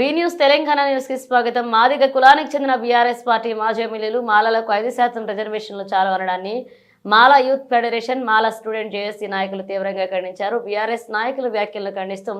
వి news Telangana న్యూస్కి స్వాగతం. మాదిగ కులానికి చెందిన బీఆర్ఎస్ పార్టీ మాజీ ఎమ్మెల్యేలు మాలలకు ఐదు శాతం రిజర్వేషన్లు చాలవనడాన్ని Mala youth federation Mala student JAC నాయకులు తీవ్రంగా ఖండించారు. బీఆర్ఎస్ నాయకుల వ్యాఖ్యలను ఖండిస్తూ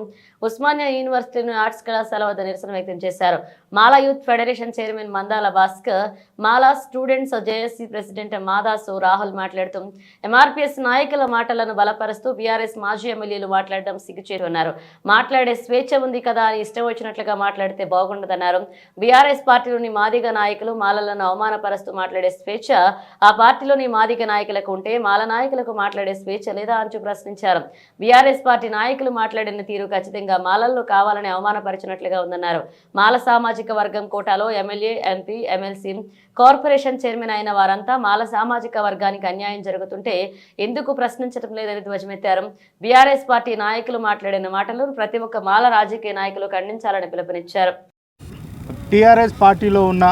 ఉస్మానియా యూనివర్సిటీని ఆర్ట్స్ కళాశాల వద్ద నిరసన వ్యక్తం చేశారు. Mala youth federation chairman Mandala Bhaskar Mala students JAC president Madasu Rahul మాట్లాడుతూ ఎంఆర్పీఎస్ నాయకుల మాటలను బలపరుస్తూ బీఆర్ఎస్ మాజీ ఎమ్మెల్యేలు మాట్లాడడం సిగ్గుచేరున్నారు మాట్లాడే స్వేచ్ఛ ఉంది కదా అని ఇష్టం వచ్చినట్లుగా మాట్లాడితే బాగుండదన్నారు. బీఆర్ఎస్ పార్టీలోని మాదిగ నాయకులు మాలలను అవమానపరుస్తూ మాట్లాడే స్వేచ్ఛ ఆ పార్టీలోని మాదిగ నాయకులు నాయకులకు ఉంటే మాల నాయకులకు మాట్లాడే స్వేచ్ఛ లేదా అంచు ప్రశ్నించారు. బీఆర్ఎస్ పార్టీ నాయకులు మాట్లాడిన తీరు ఖచ్చితంగా మాలల్లో కావాలని అవమానపరిచినట్లుగా ఉందన్నారు. మాల సామాజిక వర్గం కోటాలో MLA MP MLC corporation chairman అయిన వారంతా మాల సామాజిక వర్గానికి అన్యాయం జరుగుతుంటే ఎందుకు ప్రశ్నించడం లేదని ధ్వజమెత్తారు. బీఆర్ఎస్ పార్టీ నాయకులు మాట్లాడిన మాటలు ప్రతి ఒక్క మాల రాజకీయ నాయకులు ఖండించాలని పిలుపునిచ్చారు. టీఆర్ఎస్ పార్టీలో ఉన్న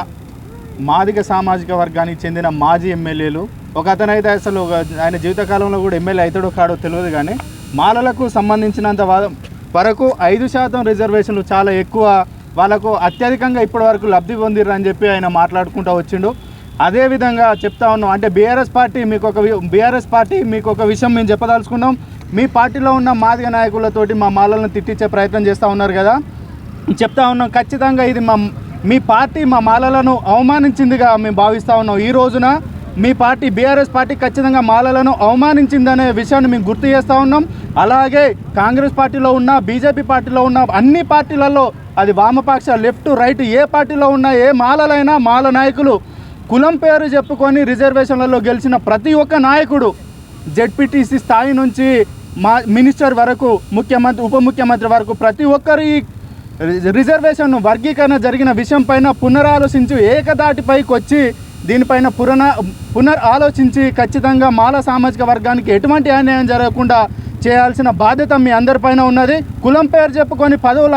మాదిగ సామాజిక వర్గానికి చెందిన మాజీ ఎమ్మెల్యేలు ఒక అతనైతే అసలు ఒక ఆయన జీవితకాలంలో కూడా ఎమ్మెల్యే అవుతాడో కాడో తెలియదు కానీ మాలలకు సంబంధించినంత వరకు ఐదు శాతం రిజర్వేషన్లు చాలా ఎక్కువ వాళ్ళకు అత్యధికంగా ఇప్పటి వరకు లబ్ధి పొందిర్రు అని చెప్పి ఆయన మాట్లాడుకుంటూ వచ్చిండు. అదేవిధంగా చెప్తా ఉన్నాం అంటే బీఆర్ఎస్ పార్టీ మీకు ఒక బీఆర్ఎస్ పార్టీ మీకు ఒక విషయం మేము చెప్పదలుచుకున్నాం. మీ పార్టీలో ఉన్న మాదిగ నాయకులతోటి మా మాలలను తిట్టించే ప్రయత్నం చేస్తూ ఉన్నారు కదా. చెప్తా ఉన్నాం ఖచ్చితంగా ఇది మా మీ పార్టీ మా మాలలను అవమానించిందిగా మేము భావిస్తూ ఉన్నాం. ఈ రోజున మీ పార్టీ బీఆర్ఎస్ పార్టీ ఖచ్చితంగా మాలలను అవమానించిందనే విషయాన్ని మేము గుర్తు చేస్తూ ఉన్నాం. అలాగే కాంగ్రెస్ పార్టీలో ఉన్న బీజేపీ పార్టీలో ఉన్న అన్ని పార్టీలలో అది వామపక్ష లెఫ్ట్ రైట్ ఏ పార్టీలో ఉన్న ఏ మాలలైనా మాల నాయకులు కులం పేరు చెప్పుకొని రిజర్వేషన్లలో గెలిచిన ప్రతి ఒక్క నాయకుడు జెడ్పీటీసీ స్థాయి నుంచి మా మినిస్టర్ వరకు ముఖ్యమంత్రి ఉప ముఖ్యమంత్రి వరకు ప్రతి ఒక్కరి రి- రిజర్వేషన్ వర్గీకరణ జరిగిన విషయం పైన పునరాలోచించి ఏకదాటిపైకి వచ్చి దీనిపైన పురణ పునర్ ఆలోచించి ఖచ్చితంగా మాల సామాజిక వర్గానికి ఎటువంటి అన్యాయం జరగకుండా చేయాల్సిన బాధ్యత మీ అందరిపైన ఉన్నది. కులం పేరు చెప్పుకొని పదవుల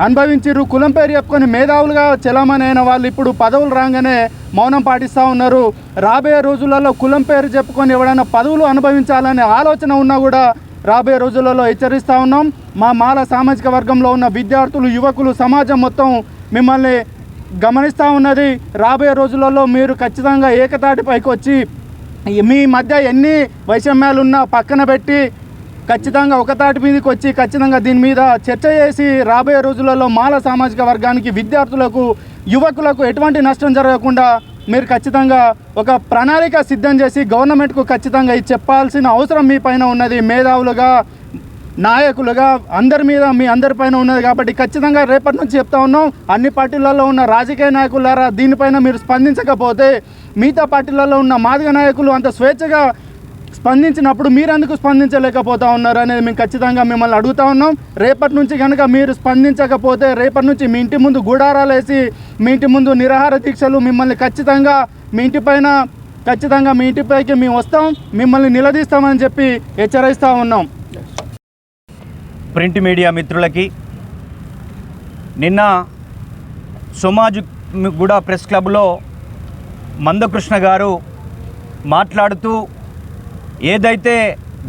అనుభవించారు కులం పేరు చెప్పుకొని మేధావులుగా చలామణి అయిన వాళ్ళు ఇప్పుడు పదవులు రాగానే మౌనం పాటిస్తూ ఉన్నారు. రాబోయే రోజులలో కులం పేరు చెప్పుకొని ఎవడైనా పదవులు అనుభవించాలనే ఆలోచన ఉన్నా కూడా రాబోయే రోజులలో హెచ్చరిస్తూ ఉన్నాం. మా మాల సామాజిక వర్గంలో ఉన్న విద్యార్థులు యువకులు సమాజం మొత్తం మిమ్మల్ని గమనిస్తూ ఉన్నది. రాబోయే రోజులలో మీరు ఖచ్చితంగా ఏకతాటిపైకి వచ్చి మీ మధ్య ఎన్ని వైషమ్యాలు ఉన్నా పక్కన పెట్టి ఖచ్చితంగా ఒకతాటి మీదకి వచ్చి ఖచ్చితంగా దీని మీద చర్చ చేసి రాబోయే రోజులలో మాల సామాజిక వర్గానికి విద్యార్థులకు యువకులకు ఎటువంటి నష్టం జరగకుండా మీరు ఖచ్చితంగా ఒక ప్రణాళిక సిద్ధం చేసి గవర్నమెంట్కు ఖచ్చితంగా ఇది చెప్పాల్సిన అవసరం మీ పైన ఉన్నది మేధావులుగా నాయకులుగా అందరి మీద మీ అందరి పైన ఉన్నది కాబట్టి ఖచ్చితంగా రేపటి నుంచి చెప్తా ఉన్నాం. అన్ని పార్టీలలో ఉన్న రాజకీయ నాయకులారా దీనిపైన మీరు స్పందించకపోతే మిగతా పార్టీలలో ఉన్న మాదిగ నాయకులు అంత స్వేచ్ఛగా స్పందించినప్పుడు మీరు ఎందుకు స్పందించలేకపోతా ఉన్నారు అనేది మేము ఖచ్చితంగా మిమ్మల్ని అడుగుతా ఉన్నాం. రేపటి నుంచి కనుక మీరు స్పందించకపోతే రేపటి నుంచి మీ ఇంటి ముందు గుడారాలు వేసి మీ ఇంటి ముందు నిరాహార దీక్షలు మిమ్మల్ని ఖచ్చితంగా మీ ఇంటిపైన ఖచ్చితంగా మీ ఇంటిపైకి మేము వస్తాం. మిమ్మల్ని నిలదీస్తామని చెప్పి హెచ్చరిస్తూ ఉన్నాం. ప్రింట్ మీడియా మిత్రులకి నిన్న సోమాజు గూడా ప్రెస్ క్లబ్లో మందకృష్ణ గారు మాట్లాడుతూ ఏదైతే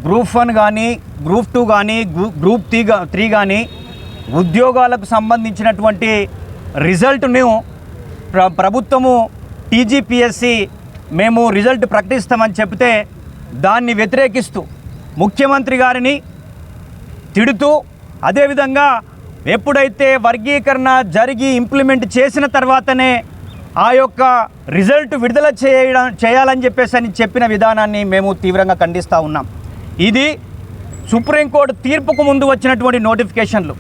గ్రూప్ వన్ కానీ గ్రూప్ టూ కానీ గ్రూప్ త్రీ త్రీ కానీ ఉద్యోగాలకు సంబంధించినటువంటి రిజల్ట్ను ప్ర ప్రభుత్వము టీజీపీఎస్సి మేము రిజల్ట్ ప్రకటిస్తామని చెప్తే దాన్ని వ్యతిరేకిస్తూ ముఖ్యమంత్రి గారిని తిడుతూ అదేవిధంగా ఎప్పుడైతే వర్గీకరణ జరిగి ఇంప్లిమెంట్ చేసిన తర్వాతనే ఆ యొక్క రిజల్ట్ విడుదల చేయడం చేయాలని చెప్పేసి అని చెప్పిన విధానాన్ని మేము తీవ్రంగా ఖండిస్తూ ఉన్నాం. ఇది సుప్రీంకోర్టు తీర్పుకు ముందు వచ్చినటువంటి నోటిఫికేషన్లు.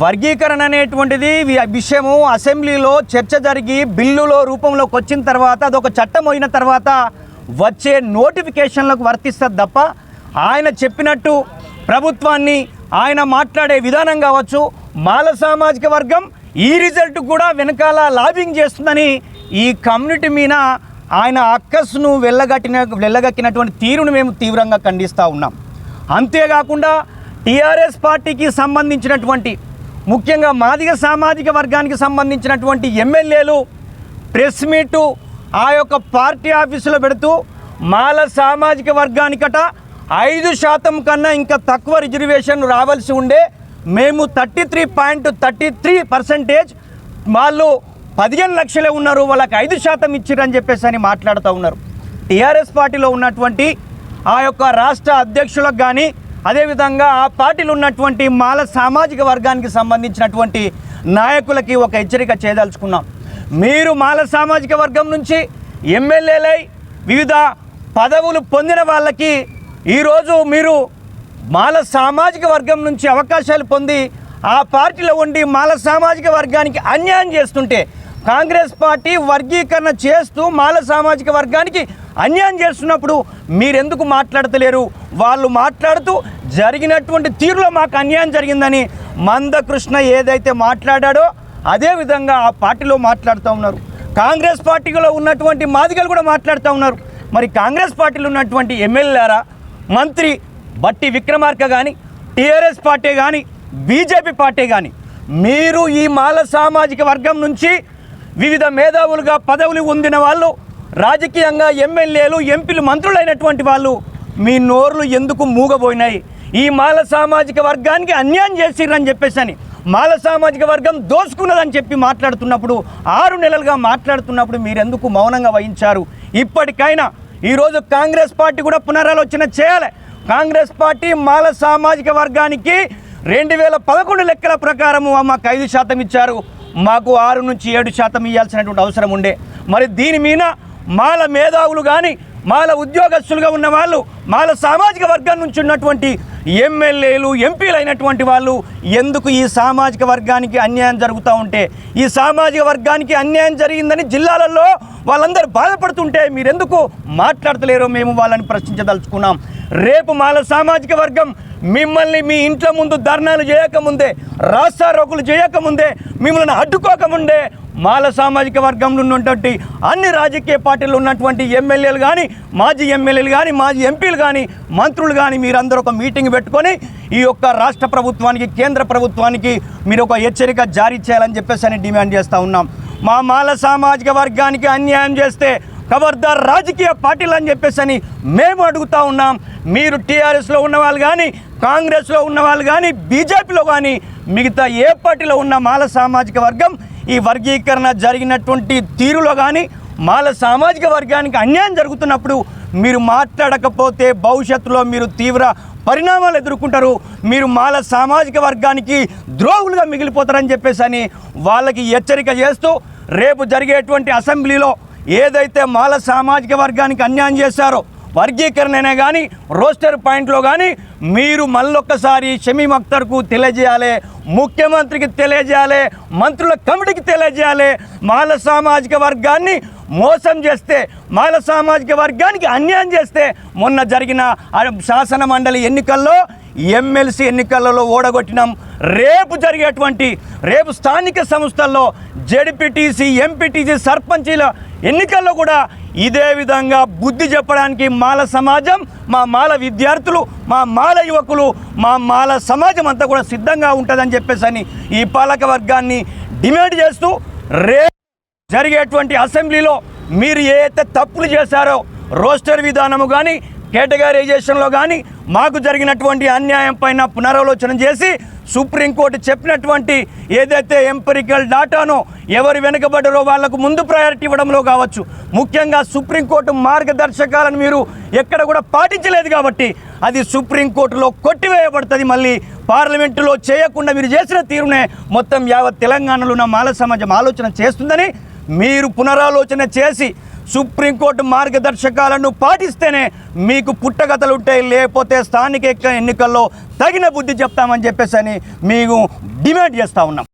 వర్గీకరణ అనేటువంటిది విషయము అసెంబ్లీలో చర్చ జరిగి బిల్లులో రూపంలోకి వచ్చిన తర్వాత అదొక చట్టం అయిన తర్వాత వచ్చే నోటిఫికేషన్లకు వర్తిస్తుంది తప్ప ఆయన చెప్పినట్టు ప్రభుత్వాన్ని ఆయన మాట్లాడే విధానం కావచ్చు మాల సామాజిక వర్గం ఈ రిజల్ట్ కూడా వెనకాల లాబింగ్ చేస్తుందని ఈ కమ్యూనిటీ మీద ఆయన అక్కస్ను వెళ్ళగట్టిన వెళ్ళగక్కినటువంటి తీరును మేము తీవ్రంగా ఖండిస్తూ ఉన్నాం. అంతేకాకుండా టీఆర్ఎస్ పార్టీకి సంబంధించినటువంటి ముఖ్యంగా మాదిగ సామాజిక వర్గానికి సంబంధించినటువంటి ఎమ్మెల్యేలు ప్రెస్ మీటు ఆ యొక్క పార్టీ ఆఫీసులో పెడుతూ మాల సామాజిక వర్గానికట ఐదు శాతం కన్నా ఇంకా తక్కువ రిజర్వేషన్ రావాల్సి ఉండే మేము thirty three point thirty three percentage వాళ్ళు పదిహేను లక్షలే ఉన్నారు వాళ్ళకి ఐదు శాతం ఇచ్చిరని చెప్పేసి అని మాట్లాడుతూ ఉన్నారు. టీఆర్ఎస్ పార్టీలో ఉన్నటువంటి ఆ యొక్క రాష్ట్ర అధ్యక్షులకు కానీ అదేవిధంగా ఆ పార్టీలు ఉన్నటువంటి మాల సామాజిక వర్గానికి సంబంధించినటువంటి నాయకులకి ఒక హెచ్చరిక చేయదలుచుకున్నాం. మీరు మాల సామాజిక వర్గం నుంచి ఎమ్మెల్యేలై వివిధ పదవులు పొందిన వాళ్ళకి ఈరోజు మీరు మాల సామాజిక వర్గం నుంచి అవకాశాలు పొంది ఆ పార్టీలో ఉండి మాల సామాజిక వర్గానికి అన్యాయం చేస్తుంటే కాంగ్రెస్ పార్టీ వర్గీకరణ చేస్తూ మాల సామాజిక వర్గానికి అన్యాయం చేస్తున్నప్పుడు మీరెందుకు మాట్లాడతలేరు? వాళ్ళు మాట్లాడుతూ జరిగినటువంటి తీరులో మాకు అన్యాయం జరిగిందని మందకృష్ణ ఏదైతే మాట్లాడాడో అదే విధంగా ఆ పార్టీలో మాట్లాడుతూ ఉన్నారు. కాంగ్రెస్ పార్టీలో ఉన్నటువంటి మాదిగలు కూడా మాట్లాడుతూ ఉన్నారు. మరి కాంగ్రెస్ పార్టీలో ఉన్నటువంటి ఎమ్మెల్యేరా మంత్రి బట్టి విక్రమార్క కానీ టీఆర్ఎస్ పార్టీ కానీ బీజేపీ పార్టీ కానీ మీరు ఈ మాల సామాజిక వర్గం నుంచి వివిధ మేధావులుగా పదవులు పొందిన వాళ్ళు రాజకీయంగా ఎమ్మెల్యేలు ఎంపీలు మంత్రులైనటువంటి వాళ్ళు మీ నోర్లు ఎందుకు మూగబోయినాయి? ఈ మాల సామాజిక వర్గానికి అన్యాయం చేసిర్రని చెప్పేసి అని మాల సామాజిక వర్గం దోసుకున్నదని చెప్పి మాట్లాడుతున్నప్పుడు ఆరు నెలలుగా మాట్లాడుతున్నప్పుడు మీరెందుకు మౌనంగా వహించారు? ఇప్పటికైనా ఈరోజు కాంగ్రెస్ పార్టీ కూడా పునరాలోచన చేయాలి. కాంగ్రెస్ పార్టీ మాల సామాజిక వర్గానికి రెండు వేల పదకొండు లెక్కల ప్రకారము మాకు ఐదు శాతం ఇచ్చారు. మాకు ఆరు నుంచి ఏడు శాతం ఇవ్వాల్సినటువంటి అవసరం ఉండే. మరి దీని మీద మాల మేధావులు కానీ మాల ఉద్యోగస్తులుగా ఉన్న వాళ్ళు మాల సామాజిక వర్గం నుంచి ఉన్నటువంటి ఎమ్మెల్యేలు ఎంపీలు అయినటువంటి వాళ్ళు ఎందుకు ఈ సామాజిక వర్గానికి అన్యాయం జరుగుతూ ఉంటే? ఈ సామాజిక వర్గానికి అన్యాయం జరిగిందని జిల్లాలలో వాళ్ళందరూ బాధపడుతుంటే మీరెందుకు మాట్లాడతలేరో మేము వాళ్ళని ప్రశ్నించదలుచుకున్నాం. రేపు మాల సామాజిక వర్గం మిమ్మల్ని మీ ఇంట్లో ముందు ధర్నాలు చేయకముందే రాస్తారోకులు చేయకముందే మిమ్మల్ని అడ్డుకోకముందే మాల సామాజిక వర్గంలో ఉన్నటువంటి అన్ని రాజకీయ పార్టీలు ఉన్నటువంటి ఎమ్మెల్యేలు కానీ మాజీ ఎమ్మెల్యేలు కానీ మాజీ ఎంపీలు కానీ మంత్రులు కానీ మీరందరూ ఒక మీటింగ్ పెట్టుకొని ఈ యొక్క రాష్ట్ర ప్రభుత్వానికి కేంద్ర ప్రభుత్వానికి మీరు ఒక హెచ్చరిక జారీ చేయాలని చెప్పేసి అని డిమాండ్ చేస్తూ ఉన్నాం. మా మాల సామాజిక వర్గానికి అన్యాయం చేస్తే ఖబర్దార్ రాజకీయ పార్టీలు అని చెప్పేసి అని మేము అడుగుతా ఉన్నాం. మీరు టీఆర్ఎస్లో ఉన్న వాళ్ళు కానీ కాంగ్రెస్లో ఉన్న వాళ్ళు కానీ బీజేపీలో కానీ మిగతా ఏ పార్టీలో ఉన్న మాల సామాజిక వర్గం ఈ వర్గీకరణ జరిగినటువంటి తీరులో కానీ మాల సామాజిక వర్గానికి అన్యాయం జరుగుతున్నప్పుడు మీరు మాట్లాడకపోతే భవిష్యత్తులో మీరు తీవ్ర పరిణామాలు ఎదుర్కొంటారు. మీరు మాల సామాజిక వర్గానికి ద్రోహులుగా మిగిలిపోతారని చెప్పేసి అని వాళ్ళకి హెచ్చరిక చేస్తూ రేపు జరిగేటువంటి అసెంబ్లీలో ఏదైతే మాల సామాజిక వర్గానికి అన్యాయం చేశారో వర్గీకరణనే కానీ రోస్టర్ పాయింట్లో కానీ మీరు మళ్ళొక్కసారి షమీం అఖ్తర్కు తెలియజేయాలి ముఖ్యమంత్రికి తెలియజేయాలి మంత్రుల కమిటీకి తెలియజేయాలి. మాల సామాజిక వర్గాన్ని మోసం చేస్తే మాల సామాజిక వర్గానికి అన్యాయం చేస్తే మొన్న జరిగిన శాసన మండలి ఎన్నికల్లో ఎమ్మెల్సీ ఎన్నికలలో ఓడగొట్టినాం. రేపు జరిగేటువంటి రేపు స్థానిక సంస్థల్లో జడ్పీటీసీ ఎంపీటీసీ సర్పంచీల ఎన్నికల్లో కూడా ఇదే విధంగా బుద్ధి చెప్పడానికి మాల సమాజం మా మాల విద్యార్థులు మా మాల యువకులు మా మాల సమాజం అంతా కూడా సిద్ధంగా ఉంటుందని చెప్పేసి అని ఈ పాలక వర్గాన్ని డిమాండ్ చేస్తూ రే జరిగేటువంటి అసెంబ్లీలో మీరు ఏ అయితే తప్పులు చేశారో రోస్టర్ విధానము కానీ కేటగరైజేషన్లో కానీ మాకు జరిగినటువంటి అన్యాయం పైన పునరాలోచన చేసి సుప్రీంకోర్టు చెప్పినటువంటి ఏదైతే ఎంపరికల్ డాటానో ఎవరు వెనుకబడరో వాళ్ళకు ముందు ప్రయారిటీ ఇవ్వడంలో కావచ్చు. ముఖ్యంగా సుప్రీంకోర్టు మార్గదర్శకాలను మీరు ఎక్కడ కూడా పాటించలేదు కాబట్టి అది సుప్రీంకోర్టులో కొట్టివేయబడుతుంది. మళ్ళీ పార్లమెంటులో చేయకుండా మీరు చేసిన తీరునే మొత్తం యావత్ తెలంగాణలో ఉన్న మాల సమాజం ఆలోచన చేస్తుందని మీరు పునరాలోచన చేసి సుప్రీంకోర్టు మార్గదర్శకాలను పాటిస్తేనే మీకు పుట్టగతలు ఉంటాయి లేకపోతే స్థానిక ఎన్నికల్లో తగిన బుద్ధి చెప్తామని చెప్పేసి అని మేము డిమాండ్ చేస్తూ ఉన్నాం.